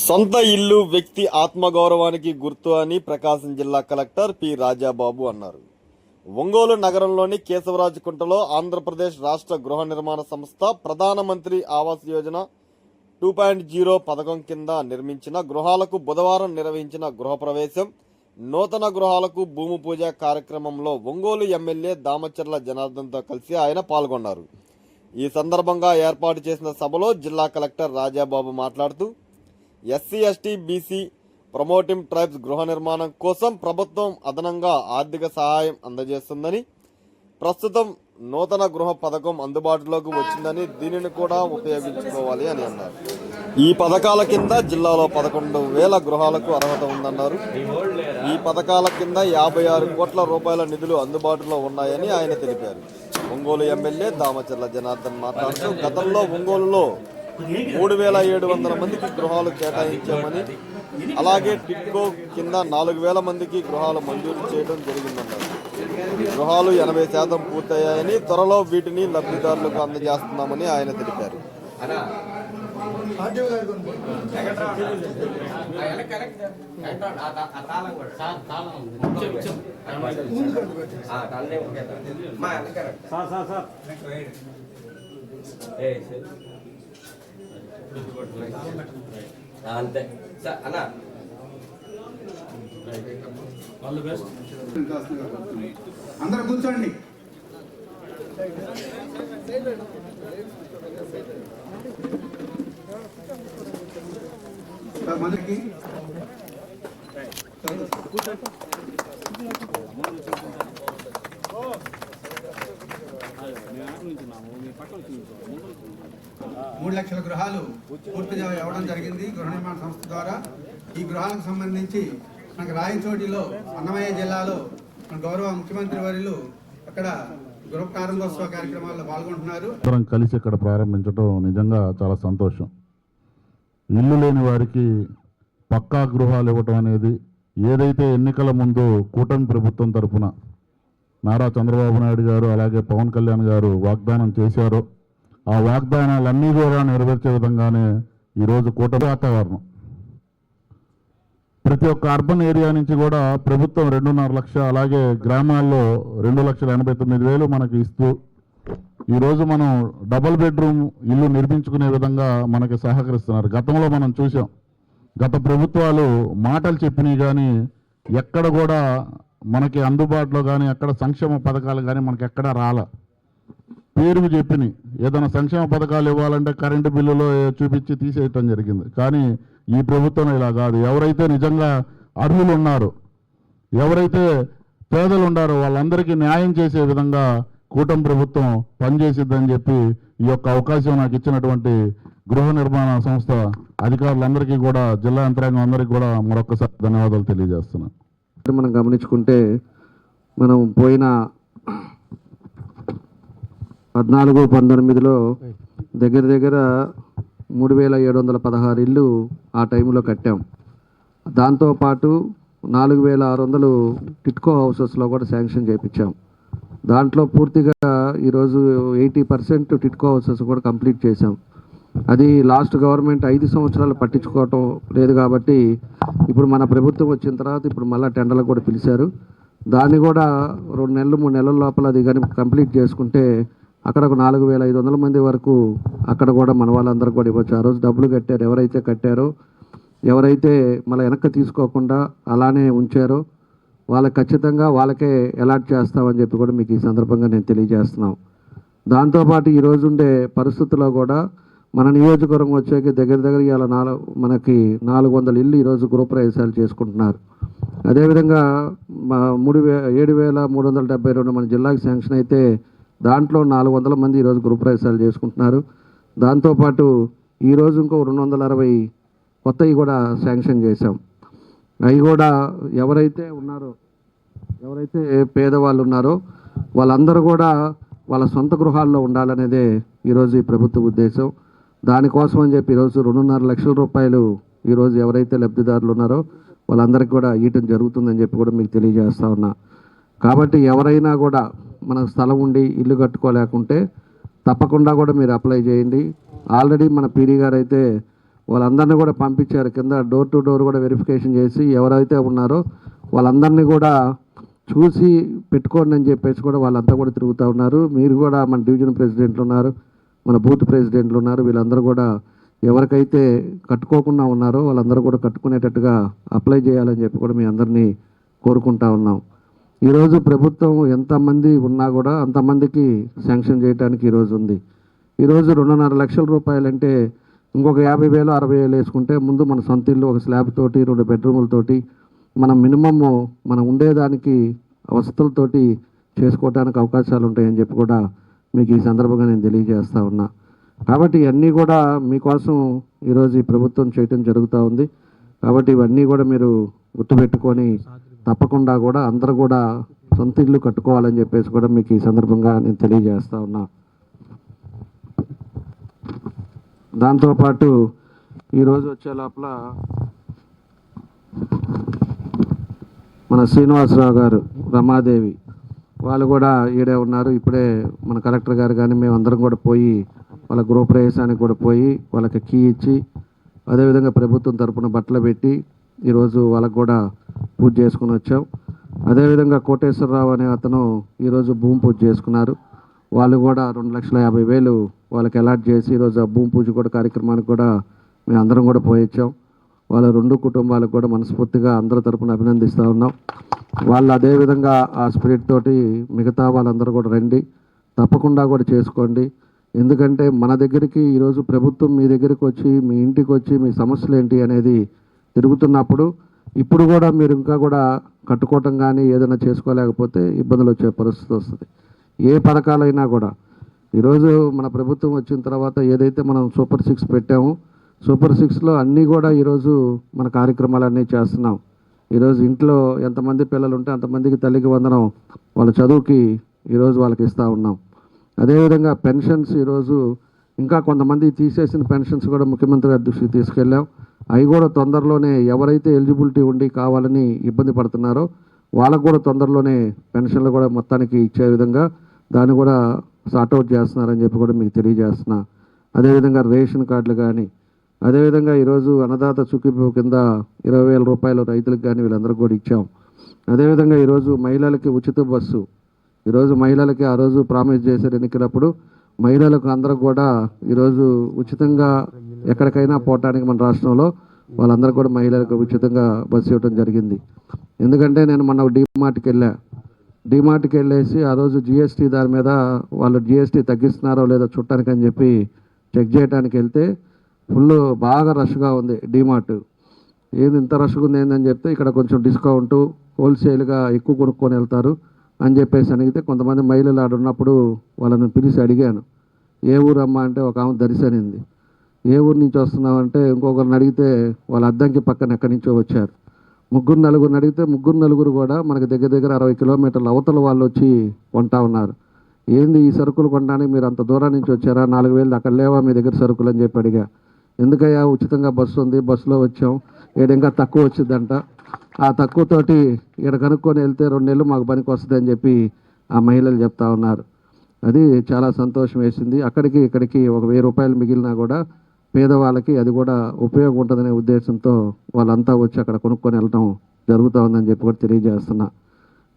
సొంత ఇల్లు వ్యక్తి ఆత్మగౌరవానికి గుర్తు అని ప్రకాశం జిల్లా కలెక్టర్ పి రాజాబాబు అన్నారు. ఒంగోలు నగరంలోని కేశవరాజుకుంటలో ఆంధ్రప్రదేశ్ రాష్ట్ర గృహ నిర్మాణ సంస్థ ప్రధానమంత్రి Awas Yojana two point zero పథకం కింద నిర్మించిన గృహాలకు బుధవారం నిర్వహించిన గృహప్రవేశం నూతన గృహాలకు భూమి పూజ కార్యక్రమంలో ఒంగోలు ఎమ్మెల్యే దామచర్ల జనార్దన్తో కలిసి ఆయన పాల్గొన్నారు. ఈ సందర్భంగా ఏర్పాటు చేసిన సభలో జిల్లా కలెక్టర్ రాజాబాబు మాట్లాడుతూ SC ST BC promoting tribes గృహ నిర్మాణం కోసం ప్రభుత్వం అదనంగా ఆర్థిక సహాయం అందజేస్తుందని ప్రస్తుతం నూతన గృహ పథకం అందుబాటులోకి వచ్చిందని దీనిని కూడా ఉపయోగించుకోవాలి అని అన్నారు. ఈ పథకాల కింద జిల్లాలో పదకొండు వేల గృహాలకు అర్హత ఉందన్నారు. ఈ పథకాల కింద యాభై ఆరు కోట్ల రూపాయల నిధులు అందుబాటులో ఉన్నాయని ఆయన తెలిపారు. ఒంగోలు ఎమ్మెల్యే దామచర్ల జనార్దన్ మాట్లాడుతూ గతంలో ఒంగోలులో మూడు వేల ఏడు వందల మందికి గృహాలు కేటాయించామని అలాగే టిట్కో కింద నాలుగు వేల మందికి గృహాలు మంజూరు చేయడం జరిగిందన్నారు. గృహాలు ఎనభై శాతం పూర్తయ్యాయని త్వరలో వీటిని లబ్ధిదారులకు అందజేస్తున్నామని ఆయన తెలిపారు. Sir sir sir. అంతే. సార్ అన్న. అందరు కూర్చోండి. మనకి మూడు లక్షల గృహాలు పూర్తిగా ఇవ్వడం జరిగింది గృహ నిర్మాణ సంస్థ ద్వారా. ఈ గృహాలకు సంబంధించి మనకు రాయచోటిలో అన్నమయ్య జిల్లాలో మన గౌరవ ముఖ్యమంత్రి వారిలు అక్కడ గృహ ప్రారంభోత్సవ కార్యక్రమాల్లో పాల్గొంటున్నారు. అందరం కలిసి ఇక్కడ ప్రారంభించడం నిజంగా చాలా సంతోషం. ఇల్లు లేని వారికి పక్కా గృహాలు ఇవ్వటం అనేది ఏదైతే ఎన్నికల ముందు కూటమి ప్రభుత్వం తరఫున నారా చంద్రబాబు నాయుడు గారు అలాగే పవన్ కళ్యాణ్ గారు వాగ్దానం చేశారో ఆ వాగ్దానాలన్నీ కూడా నెరవేర్చే విధంగానే ఈరోజు కూటమి వాతావరణం. ప్రతి ఒక్క అర్బన్ ఏరియా నుంచి కూడా ప్రభుత్వం రెండున్నర లక్ష అలాగే గ్రామాల్లో రెండు లక్షల ఎనభై తొమ్మిది వేలు మనకి ఇస్తూ ఈరోజు మనం డబుల్ బెడ్రూమ్ ఇల్లు నిర్మించుకునే విధంగా మనకి సహకరిస్తున్నారు. గతంలో మనం చూసాం గత ప్రభుత్వాలు మాటలు చెప్పినాయి కానీ ఎక్కడ కూడా మనకి అందుబాటులో కానీ ఎక్కడ సంక్షేమ పథకాలు కానీ మనకి ఎక్కడ రాలే. పేరుకు చెప్పినాయి. ఏదైనా సంక్షేమ పథకాలు ఇవ్వాలంటే కరెంటు బిల్లులో చూపించి తీసేయటం జరిగింది. కానీ ఈ ప్రభుత్వం ఇలా కాదు. ఎవరైతే నిజంగా అర్హులు ఉన్నారో ఎవరైతే పేదలు ఉన్నారో వాళ్ళందరికీ న్యాయం చేసే విధంగా కూటమి ప్రభుత్వం పనిచేసిద్దని చెప్పి ఈ యొక్క అవకాశం నాకు ఇచ్చినటువంటి గృహ నిర్మాణ సంస్థ అధికారులందరికీ కూడా జిల్లా యంత్రాంగం అందరికీ కూడా మరొకసారి ధన్యవాదాలు తెలియజేస్తున్నాను. మనం గమనించుకుంటే మనం పోయిన పద్నాలుగు పంతొమ్మిదిలో దగ్గర దగ్గర మూడు వేల ఏడు వందల పదహారు ఇల్లు ఆ టైంలో కట్టాం. దాంతోపాటు నాలుగు వేల ఆరు వందలు టిట్కో హౌసెస్లో కూడా శాంక్షన్ చేయించాం దాంట్లో పూర్తిగా ఈరోజు ఎయిటీ పర్సెంట్ టిట్కో హౌసెస్ కూడా కంప్లీట్ చేసాం అది లాస్ట్ గవర్నమెంట్ ఐదు సంవత్సరాలు పట్టించుకోవటం లేదు కాబట్టి ఇప్పుడు మన ప్రభుత్వం వచ్చిన తర్వాత ఇప్పుడు మళ్ళీ టెండర్లు కూడా పిలిచారు. దాన్ని కూడా రెండు నెలలు మూడు నెలల లోపల అది కానీ కంప్లీట్ చేసుకుంటే అక్కడ ఒక నాలుగు వేల ఐదు వందల మంది వరకు అక్కడ కూడా మన వాళ్ళందరూ కూడా ఇవ్వచ్చు. ఆ రోజు డబ్బులు కట్టారు. ఎవరైతే కట్టారో ఎవరైతే మళ్ళీ వెనక్కి తీసుకోకుండా అలానే ఉంచారో వాళ్ళకి ఖచ్చితంగా వాళ్ళకే అలాట్ చేస్తామని చెప్పి కూడా మీకు ఈ సందర్భంగా నేను తెలియజేస్తున్నాం. దాంతోపాటు ఈరోజు ఉండే పరిస్థితుల్లో కూడా మన నియోజకవర్గం వచ్చాక దగ్గర దగ్గర ఇవాళ నాలుగు మనకి నాలుగు వందల ఇల్లు ఈరోజు గృహప్రవేశాలు చేసుకుంటున్నారు. అదేవిధంగా మా మూడు వే ఏడు వేల మూడు వందల డెబ్బై రెండు మన జిల్లాకి శాంక్షన్ అయితే దాంట్లో నాలుగు వందల మంది ఈరోజు గృహప్రవేశాలు చేసుకుంటున్నారు. దాంతోపాటు ఈరోజు ఇంకో రెండు వందల అరవై కొత్తవి కూడా శాంక్షన్ చేశాం. అవి కూడా ఎవరైతే ఉన్నారో ఎవరైతే పేదవాళ్ళు ఉన్నారో వాళ్ళందరూ కూడా వాళ్ళ సొంత గృహాల్లో ఉండాలనేదే ఈరోజు ఈ ప్రభుత్వ ఉద్దేశం. దానికోసం అని చెప్పి ఈరోజు రెండున్నర లక్షల రూపాయలు ఈరోజు ఎవరైతే లబ్ధిదారులు ఉన్నారో వాళ్ళందరికీ కూడా ఇవ్వటం జరుగుతుందని చెప్పి కూడా మీకు తెలియజేస్తా ఉన్నా. కాబట్టి ఎవరైనా కూడా మన స్థలం ఉండి ఇల్లు కట్టుకోలేకుంటే తప్పకుండా కూడా మీరు అప్లై చేయండి. ఆల్రెడీ మన పీడీ గారు అయితే వాళ్ళందరినీ కూడా పంపించారు. కింద డోర్ టు డోర్ కూడా వెరిఫికేషన్ చేసి ఎవరైతే ఉన్నారో వాళ్ళందరినీ కూడా చూసి పెట్టుకోండి అని చెప్పేసి కూడా వాళ్ళంతా కూడా తిరుగుతూ ఉన్నారు. మీరు కూడా మన డివిజన్ ప్రెసిడెంట్లు ఉన్నారు మన బూత్ ప్రెసిడెంట్లు ఉన్నారు. వీళ్ళందరూ కూడా ఎవరికైతే కట్టుకోకుండా ఉన్నారో వాళ్ళందరూ కూడా కట్టుకునేటట్టుగా అప్లై చేయాలని చెప్పి కూడా మీ అందరినీ కోరుకుంటా ఉన్నాం. ఈరోజు ప్రభుత్వం ఎంతమంది ఉన్నా కూడా అంతమందికి శాంక్షన్ చేయడానికి ఈరోజు ఉంది. ఈరోజు రెండున్నర లక్షల రూపాయలంటే ఇంకొక యాభై వేలు అరవై వేలు వేసుకుంటే ముందు మన సొంత ఇల్లు ఒక స్లాబ్ తోటి రెండు బెడ్రూములతోటి మనం మినిమమ్ మనం ఉండేదానికి వసతులతోటి చేసుకోవడానికి అవకాశాలు ఉంటాయని చెప్పి కూడా మీకు ఈ సందర్భంగా నేను తెలియజేస్తా ఉన్నా. కాబట్టి ఇవన్నీ కూడా మీకోసం ఈరోజు ఈ ప్రభుత్వం చేయటం జరుగుతూ ఉంది. కాబట్టి ఇవన్నీ కూడా మీరు గుర్తుపెట్టుకొని తప్పకుండా కూడా అందరూ కూడా సొంత ఇల్లు కట్టుకోవాలని చెప్పేసి కూడా మీకు ఈ సందర్భంగా నేను తెలియజేస్తా ఉన్నా. దాంతోపాటు ఈరోజు వచ్చే లోపల మన శ్రీనివాసరావు గారు రమాదేవి వాళ్ళు కూడా ఈడే ఉన్నారు. ఇప్పుడే మన కలెక్టర్ గారు కానీ మేమందరం కూడా పోయి వాళ్ళ గృహప్రవేశానికి కూడా పోయి వాళ్ళకి కీ ఇచ్చి అదేవిధంగా ప్రభుత్వం తరపున బట్టలు పెట్టి ఈరోజు వాళ్ళకు కూడా పూజ చేసుకుని వచ్చాం. అదేవిధంగా కోటేశ్వరరావు అనే అతను ఈరోజు భూమి పూజ చేసుకున్నారు. వాళ్ళు కూడా రెండు లక్షల యాభై వేలు వాళ్ళకి అలాట్ చేసి ఈరోజు ఆ భూమి పూజ కూడా కార్యక్రమానికి కూడా మేము అందరం కూడా పోయొచ్చాం వాళ్ళ రెండు కుటుంబాలకు కూడా మనస్ఫూర్తిగా అందరి తరపున అభినందిస్తూ ఉన్నాం. వాళ్ళు అదేవిధంగా ఆ స్పిరిట్ తోటి మిగతా వాళ్ళందరూ కూడా రండి. తప్పకుండా కూడా చేసుకోండి. ఎందుకంటే మన దగ్గరికి ఈరోజు ప్రభుత్వం మీ దగ్గరికి వచ్చి మీ ఇంటికి వచ్చి మీ సమస్యలు ఏంటి అనేది తిరుగుతున్నప్పుడు ఇప్పుడు కూడా మీరు ఇంకా కూడా కట్టుకోవటం కానీ ఏదైనా చేసుకోలేకపోతే ఇబ్బందులు వచ్చే పరిస్థితి వస్తుంది. ఏ పథకాలైనా కూడా. ఈరోజు మన ప్రభుత్వం వచ్చిన తర్వాత ఏదైతే మనం సూపర్ సిక్స్ పెట్టామో సూపర్ సిక్స్లో అన్నీ కూడా ఈరోజు మన కార్యక్రమాలన్నీ చేస్తున్నాం. ఈరోజు ఇంట్లో ఎంతమంది పిల్లలు ఉంటే అంతమందికి తల్లికి వందనం వాళ్ళ చదువుకి ఈరోజు వాళ్ళకి ఇస్తూ ఉన్నాం. అదేవిధంగా పెన్షన్స్ ఈరోజు ఇంకా కొంతమంది తీసేసిన పెన్షన్స్ కూడా ముఖ్యమంత్రి గారి దృష్టికి తీసుకెళ్ళాం. అవి కూడా తొందరలోనే ఎవరైతే ఎలిజిబిలిటీ ఉండి కావాలని ఇబ్బంది పడుతున్నారో వాళ్ళకు కూడా తొందరలోనే పెన్షన్లు కూడా మొత్తానికి ఇచ్చే విధంగా దాన్ని కూడా సార్ట్అవుట్ చేస్తున్నారని చెప్పి కూడా మీకు తెలియజేస్తున్నా. అదేవిధంగా రేషన్ కార్డులు కానీ అదేవిధంగా ఈరోజు అన్నదాత చుక్కిపు కింద ఇరవై వేల రూపాయలు రైతులకు కానీ వీళ్ళందరికీ కూడా ఇచ్చాం. అదేవిధంగా ఈరోజు మహిళలకి ఉచిత బస్సు ఈరోజు మహిళలకి ఆ రోజు ప్రామిస్ చేశారు ఎన్నికలప్పుడు. మహిళలకు అందరూ కూడా ఈరోజు ఉచితంగా ఎక్కడికైనా పోవటానికి మన రాష్ట్రంలో వాళ్ళందరూ కూడా మహిళలకు ఉచితంగా బస్సు ఇవ్వడం జరిగింది. ఎందుకంటే నేను మొన్న డిమార్ట్కి వెళ్ళా. డిమార్ట్కి వెళ్ళేసి ఆ రోజు జిఎస్టీ దాని మీద వాళ్ళు జిఎస్టీ తగ్గిస్తున్నారో లేదో చూడటానికి అని చెప్పి చెక్ చేయడానికి వెళ్తే ఫుల్ బాగా రష్గా ఉంది డిమార్ట్. ఏది ఇంత రష్గా ఉంది ఏందని చెప్తే ఇక్కడ కొంచెం డిస్కౌంట్ హోల్సేల్గా ఎక్కువ కొనుక్కొని వెళ్తారు. అని చెప్పేసి అడిగితే కొంతమంది మహిళలు ఆడ ఉన్నప్పుడు వాళ్ళని పిలిచి అడిగాను. ఏ ఊరమ్మా అంటే ఒక ఆమె దర్శనింది. ఏ ఊరు నుంచి వస్తున్నావంటే ఇంకొకరిని అడిగితే వాళ్ళ అద్దంకి పక్కన ఎక్కడి నుంచో వచ్చారు. ముగ్గురు నలుగురిని అడిగితే ముగ్గురు నలుగురు కూడా మనకి దగ్గర దగ్గర అరవై కిలోమీటర్ల అవతల వాళ్ళు వచ్చి కొంటా ఉన్నారు. ఏంది ఈ సరుకులు కొనడానికి మీరు అంత దూరం నుంచి వచ్చారా? నాలుగు వేలు అక్కడ లేవా మీ దగ్గర సరుకులు అని చెప్పి అడిగా. ఎందుకయ్యా? ఉచితంగా బస్సు ఉంది. బస్సులో వచ్చాం. ఈడ ఇంకా తక్కువ వచ్చిందంట. ఆ తక్కువతోటి ఇక్కడ కనుక్కొని వెళ్తే రెండు నెలలు మాకు పనికి వస్తుంది అని చెప్పి ఆ మహిళలు చెప్తా ఉన్నారు. అది చాలా సంతోషం వేసింది. అక్కడికి ఇక్కడికి ఒక వెయ్యి రూపాయలు మిగిలినా కూడా పేదవాళ్ళకి అది కూడా ఉపయోగం ఉంటుందనే ఉద్దేశంతో వాళ్ళంతా వచ్చి అక్కడ కొనుక్కొని వెళ్ళడం జరుగుతూ ఉందని చెప్పి కూడా తెలియజేస్తున్నా.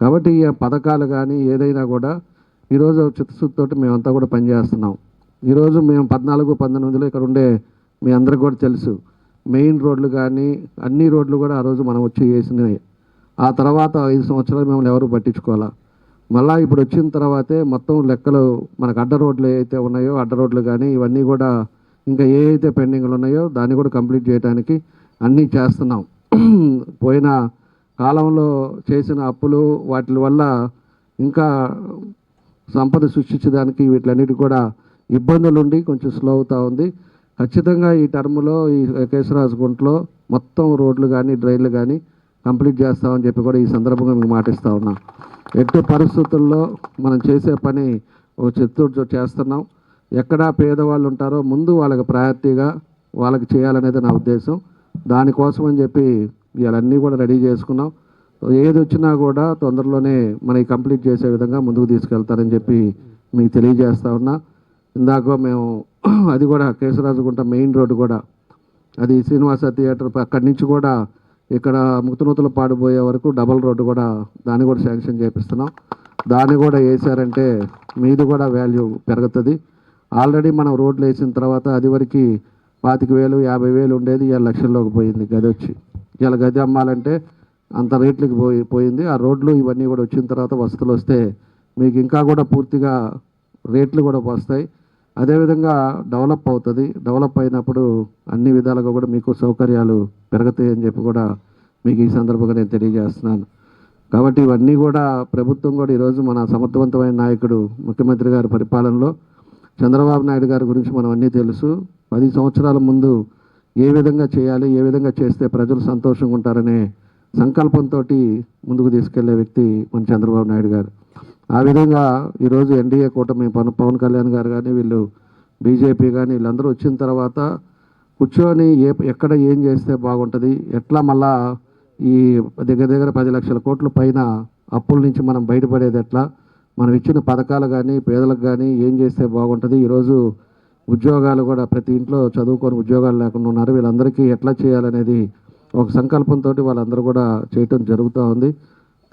కాబట్టి ఈ పథకాలు కానీ ఏదైనా కూడా ఈరోజు చిత్తశుద్ధితోటి మేమంతా కూడా పనిచేస్తున్నాం. ఈరోజు మేము పద్నాలుగు పంతొమ్మిదిలో ఇక్కడ ఉండే మీ అందరికి కూడా తెలుసు. మెయిన్ రోడ్లు కానీ అన్ని రోడ్లు కూడా ఆ రోజు మనం వచ్చి వేసినాయి ఆ తర్వాత ఐదు సంవత్సరాలు మేము ఎవరు పట్టించుకోవాలా? మళ్ళా ఇప్పుడు వచ్చిన తర్వాతే మొత్తం లెక్కలు మనకు అడ్డ రోడ్లు ఏవైతే ఉన్నాయో అడ్డ రోడ్లు కానీ ఇవన్నీ కూడా ఇంకా ఏ అయితే పెండింగ్లు ఉన్నాయో దాన్ని కూడా కంప్లీట్ చేయడానికి అన్నీ చేస్తున్నాం. పోయిన కాలంలో చేసిన అప్పులు వాటి వల్ల ఇంకా సంపద సృష్టించడానికి వీటిలన్నిటి కూడా ఇబ్బందులు ఉండి కొంచెం స్లో అవుతూ ఉంది. ఖచ్చితంగా ఈ టర్మ్లో ఈ కేశరాజగుంటలో మొత్తం రోడ్లు కానీ డ్రైన్లు కానీ కంప్లీట్ చేస్తామని చెప్పి కూడా ఈ సందర్భంగా మీకు మాటిస్తూ ఉన్నాం. ఎట్టి పరిస్థితుల్లో మనం చేసే పని ఒక చిత్తూరు చేస్తున్నాం. ఎక్కడ పేదవాళ్ళు ఉంటారో ముందు వాళ్ళకి ప్రయారిటీగా వాళ్ళకి చేయాలనేది నా ఉద్దేశం. దానికోసం అని చెప్పి ఇవన్నీ కూడా రెడీ చేసుకున్నాం. ఏది వచ్చినా కూడా తొందరలోనే మనకి కంప్లీట్ చేసే విధంగా ముందుకు తీసుకెళ్తారని చెప్పి మీకు తెలియజేస్తా ఉన్నా. ఇందాక మేము అది కూడా కేశరాజుగుంట మెయిన్ రోడ్డు కూడా. అది శ్రీనివాస థియేటర్ అక్కడి నుంచి కూడా ఇక్కడ ముక్తనూతలు పాడిపోయే వరకు డబల్ రోడ్డు కూడా దాన్ని కూడా శాంక్షన్ చేపిస్తున్నాం. దాన్ని కూడా వేసారంటే మీది కూడా వాల్యూ పెరుగుతుంది. ఆల్రెడీ మనం రోడ్లు వేసిన తర్వాత అది వరకు పాతిక వేలు యాభై వేలు ఉండేది ఇవాళ లక్షల్లోకి పోయింది గది వచ్చి. ఇలా గది అమ్మాలంటే అంత రేట్లకి పోయి పోయింది. ఆ రోడ్లు ఇవన్నీ కూడా వచ్చిన తర్వాత వసతులు వస్తే మీకు ఇంకా కూడా పూర్తిగా రేట్లు కూడా వస్తాయి. అదేవిధంగా డెవలప్ అవుతుంది. డెవలప్ అయినప్పుడు అన్ని విధాలుగా కూడా మీకు సౌకర్యాలు పెరుగుతాయి అని చెప్పి కూడా మీకు ఈ సందర్భంగా నేను తెలియజేస్తున్నాను. కాబట్టి ఇవన్నీ కూడా ప్రభుత్వం కూడా ఈరోజు మన సమర్థవంతమైన నాయకుడు ముఖ్యమంత్రి గారి పరిపాలనలో చంద్రబాబు నాయుడు గారి గురించి మనం అన్నీ తెలుసు. పది సంవత్సరాల ముందు ఏ విధంగా చేయాలి ఏ విధంగా చేస్తే ప్రజలు సంతోషంగా ఉంటారనే సంకల్పంతో ముందుకు తీసుకెళ్ళే వ్యక్తి మన చంద్రబాబు నాయుడు గారు. ఆ విధంగా ఈరోజు ఎన్డీఏ కూటమి పవన్ పవన్ కళ్యాణ్ గారు కానీ వీళ్ళు బీజేపీ కానీ వీళ్ళందరూ వచ్చిన తర్వాత కూర్చొని ఏ ఎక్కడ ఏం చేస్తే బాగుంటుంది ఎట్లా మళ్ళా ఈ దగ్గర దగ్గర పది లక్షల కోట్ల పైన అప్పుల నుంచి మనం బయటపడేది ఎట్లా మనం ఇచ్చిన పథకాలు కానీ పేదలకు కానీ ఏం చేస్తే బాగుంటుంది ఈరోజు ఉద్యోగాలు కూడా ప్రతి ఇంట్లో చదువుకొని ఉద్యోగాలు లేకుండా ఉన్నారు వీళ్ళందరికీ ఎట్లా చేయాలనేది ఒక సంకల్పంతో వాళ్ళందరూ కూడా చేయటం జరుగుతూ ఉంది.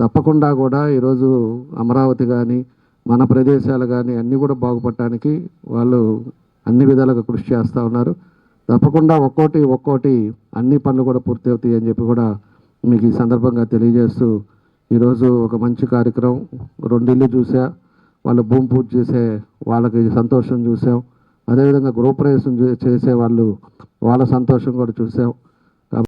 తప్పకుండా కూడా ఈరోజు అమరావతి కానీ మన ప్రదేశాలు కానీ అన్నీ కూడా బాగుపడటానికి వాళ్ళు అన్ని విధాలుగా కృషి చేస్తూ ఉన్నారు. తప్పకుండా ఒక్కోటి ఒక్కోటి అన్ని పనులు కూడా పూర్తి అవుతాయి అని చెప్పి కూడా మీకు ఈ సందర్భంగా తెలియజేస్తూ ఈరోజు ఒక మంచి కార్యక్రమం రెండిల్లు చూసా. వాళ్ళు భూమి పూజ చేసే వాళ్ళకి సంతోషం చూసాం. అదేవిధంగా గృహప్రవేశం చే- చేసే వాళ్ళు వాళ్ళ సంతోషం కూడా చూసాం.